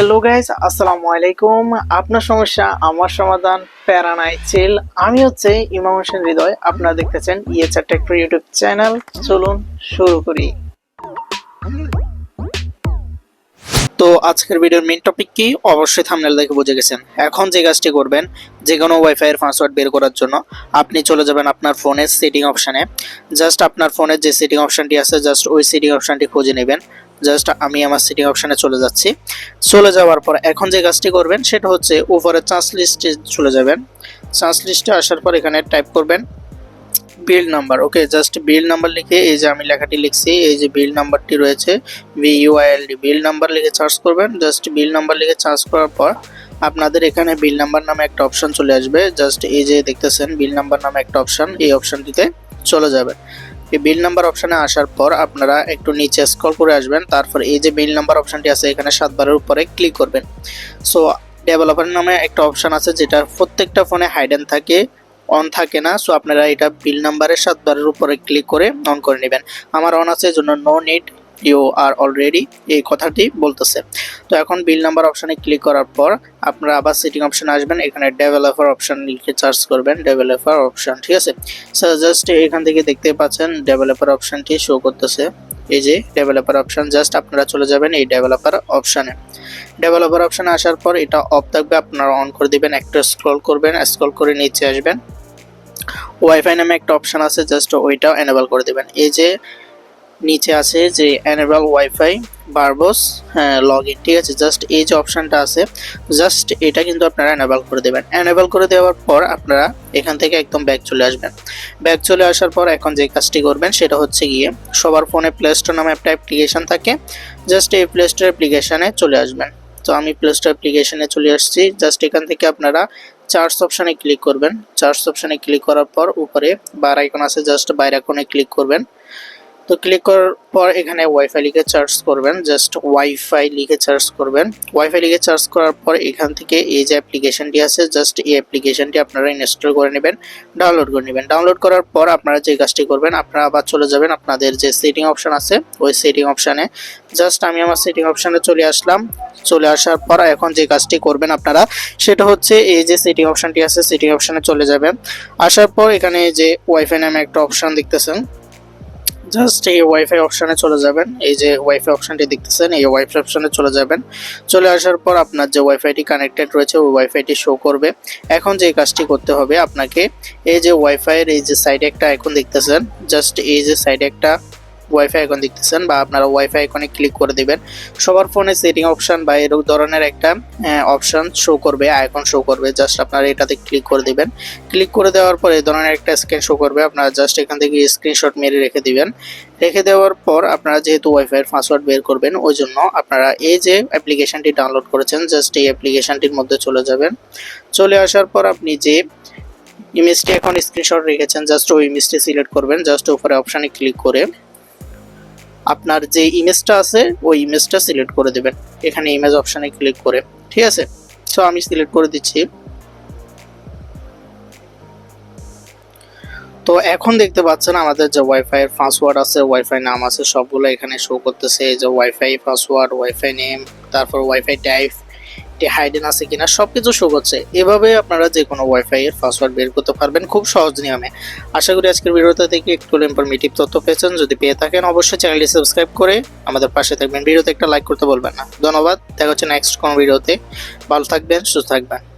Hello guys আসসালামু আলাইকুম আপনার সমস্যা আমার সমাধান প্যারা নাই চিল আমি হচ্ছে ইমাম হোসেন হৃদয় আপনারা দেখতেছেন ইয়েচার টেক্টর ইউটিউব চ্যানেল চলুন শুরু করি তো আজকের ভিডিওর মেন টপিক কি? অবশ্যই থামনেল দেখে বুঝে গেছেন। এখন যে কাজটি করবেন, যে কোনো ওয়াইফাই এর পাসওয়ার্ড বের করার জন্য আপনি চলে যাবেন আপনার ফোনের সেটিং অপশানে জাস্ট আপনার ফোনের যে সেটিং অপশানটি আছে জাস্ট ওই সেটিং অপশানটি খুঁজে নেবেন। জাস্ট আমি আমার সেটিং অপশানে চলে যাচ্ছি। চলে যাওয়ার পর এখন যে কাজটি করবেন, সেটা হচ্ছে উপরে চান্স লিস্টে চলে যাবেন। চান্স লিস্টে আসার পর এখানে টাইপ করবেন bill number okay just bill number লিখে এই যে আমি লেখাটি লিখছি, এই যে বিল নাম্বারটি রয়েছে ভিইউআইএলডি বিল নাম্বার লিখে সার্চ করবেন। জাস্ট বিল নাম্বার লিখে সার্চ করার পর আপনাদের এখানে বিল নাম্বার নামে একটা অপশন চলে আসবে। জাস্ট এই যে দেখতেছেন বিল নাম্বার নামে একটা অপশন এই অপশনটিতে চলে যাবেন এই বিল নাম্বার অপশানে আসার পর আপনারা একটু নিচে স্কল করে আসবেন, তারপর এই যে বিল নাম্বার অপশানটি আছে, এখানে সাতবারের উপরে ক্লিক করবেন। সো ডেভেলপার নামে একটা অপশান আছে যেটা প্রত্যেকটা ফোনে হাইডেন থাকে অন থাকে না। সো আপনারা এটা বিল নাম্বারের সাতবারের উপরে ক্লিক করে অন করে নেবেন। আমার অন আছে এই জন্য no need you are already এই কথাটি বলতেছে। তো এখন বিল নাম্বার অপশানে ক্লিক করার পর আপনারা আবার সেটিং অপশানে আসবেন, এখানে ডেভেলপার অপশান লিখে সার্চ করবেন ডেভেলপার অপশান ঠিক আছে? স্যার জাস্ট এখান থেকে দেখতে পাচ্ছেন ডেভেলপার অপশানটি শো করতেছে। এই যে ডেভেলপার অপশান জাস্ট আপনারা চলে যাবেন এই ডেভেলপার অপশানে ডেভেলপার অপশানে আসার পর এটা অফ থাকবে, আপনারা অন করে দিবেন, একটা স্ক্রল করবেন স্ক্রল করে নিচে আসবেন। ওয়াইফাই নামে একটা অপশান আছে জাস্ট ওইটাও এনেবল করে দেবেন। এই যে নিচে আছে যে এনেবল ওয়াইফাই বারবস হ্যাঁ লগ ইন ঠিক আছে? জাস্ট এই যে অপশানটা আছে জাস্ট এটা কিন্তু আপনারা এনেবল করে দেবেন। এনেবল করে দেওয়ার পর আপনারা এখান থেকে একদম ব্যাক চলে আসবেন। ব্যাক চলে আসার পর এখন যে কাজটি করবেন, সেটা হচ্ছে গিয়ে সবার ফোনে প্লে স্টোর নামে একটা অ্যাপ্লিকেশন থাকে। জাস্ট এই প্লে স্টোর অ্যাপ্লিকেশানে চলে আসবেন। তো আমি প্লে স্টোর অ্যাপ্লিকেশনে চলে আসছি। জাস্ট এখান থেকে আপনারা চার্জ অপশানে ক্লিক করবেন। চার্জ অপশানে ক্লিক করার পর উপরে বার আইকন আছে জাস্ট বাইরে আইকনে ক্লিক করবেন। তো ক্লিক করার পর এখানে ওয়াইফাই লিখে চার্জ করবেন জাস্ট ওয়াইফাই লিখে চার্জ করবেন। ওয়াইফাই লিখে চার্জ করার পর এখান থেকে এই যে অ্যাপ্লিকেশনটি আছে জাস্ট এই অ্যাপ্লিকেশনটি আপনারা ইনস্টল করে নেবেন ডাউনলোড করে নেবেন। ডাউনলোড করার পর আপনারা যে কাজটি করবেন, আপনারা আবার চলে যাবেন আপনাদের যে সেটিং অপশন আছে, ওই সেটিং অপশানে জাস্ট আমি আমার সেটিং অপশানে চলে আসলাম। চলে আসার পর এখন যে কাজটি করবেন আপনারা, সেটা হচ্ছে এই যে সেটিং অপশানটি আছে সেটিং অপশানে চলে যাবেন। আসার পর এখানে যে ওয়াইফাই নামে একটা অপশান দেখতেছেন জাস্ট এই ওয়াইফাই অপশানে চলে যাবেন। এই যে ওয়াইফাই অপশানটি দেখতেছেন, এই ওয়াইফাই অপশানে চলে যাবেন। চলে আসার পর আপনার যে ওয়াইফাইটি কানেক্টেড রয়েছে, ওই ওয়াইফাইটি শো করবে। এখন যে কাজটি করতে হবে আপনাকে, এই যে ওয়াইফাইয়ের এই যে সাইডে একটা আইকন দেখতেছেন, জাস্ট এই যে সাইডে একটা ওয়াইফাই আইকন দেখতেছেন বা আপনারা ওয়াইফাই আইকনে ক্লিক করে দিবেন। সবার ফোনে সেটিং অপশন বা এরকম ধরনের একটা অপশন শো করবে আইকন শো করবে জাস্ট আপনারা এটাতে ক্লিক করে দিবেন। ক্লিক করে দেওয়ার পর এই ধরনের একটা স্ক্রিন শো করবে, আপনারা জাস্ট এখান থেকে স্ক্রিনশট মেরে রেখে দিবেন। রেখে দেওয়ার পর আপনারা যেহেতু ওয়াইফাইয়ের পাসওয়ার্ড বের করবেন, ওই জন্য আপনারা এই যে অ্যাপ্লিকেশনটি ডাউনলোড করেছেন জাস্ট এই অ্যাপ্লিকেশনটির মধ্যে চলে যাবেন। চলে আসার পর আপনি যে ইমেজটি এখন স্ক্রিনশট রেখেছেন জাস্ট ওই ইমেজটি সিলেক্ট করবেন জাস্ট উপরে অপশানে ক্লিক করে। আপনার যে ইমেজটা আছে, ওই ইমেজটা সিলেক্ট করে দেবেন। এখানে ইমেজ অপশানে ক্লিক করে, ঠিক আছে? সো আমি সিলেক্ট করে দিচ্ছি। তো এখন দেখতে পাচ্ছেন আমাদের যে ওয়াইফাই এর পাসওয়ার্ড আছে ওয়াইফাই নাম আছে, সবগুলো এখানে শো করতেছে। এই যে ওয়াইফাই পাসওয়ার্ড ওয়াইফাই নেম তারপর ওয়াইফাই টাইপ হাইডেন আছে কিনা সবকিছু শো করছে। এভাবে আপনারা যে কোনো ওয়াইফাই এর পাসওয়ার্ড বের করতে পারবেন খুব সহজ নিয়মে। আশা করি আজকের ভিডিওটা থেকে একটু ইনফরমেটিভ তথ্য পেয়েছেন। যদি পেয়ে থাকেন অবশ্যই চ্যানেলটি সাবস্ক্রাইব করে আমাদের পাশে থাকবেন। ভিডিওতে একটা লাইক করতে বলবেন না। ধন্যবাদ। দেখা হচ্ছে নেক্সট কোনো ভিডিওতে। ভালো থাকবেন, সুস্থ থাকবেন।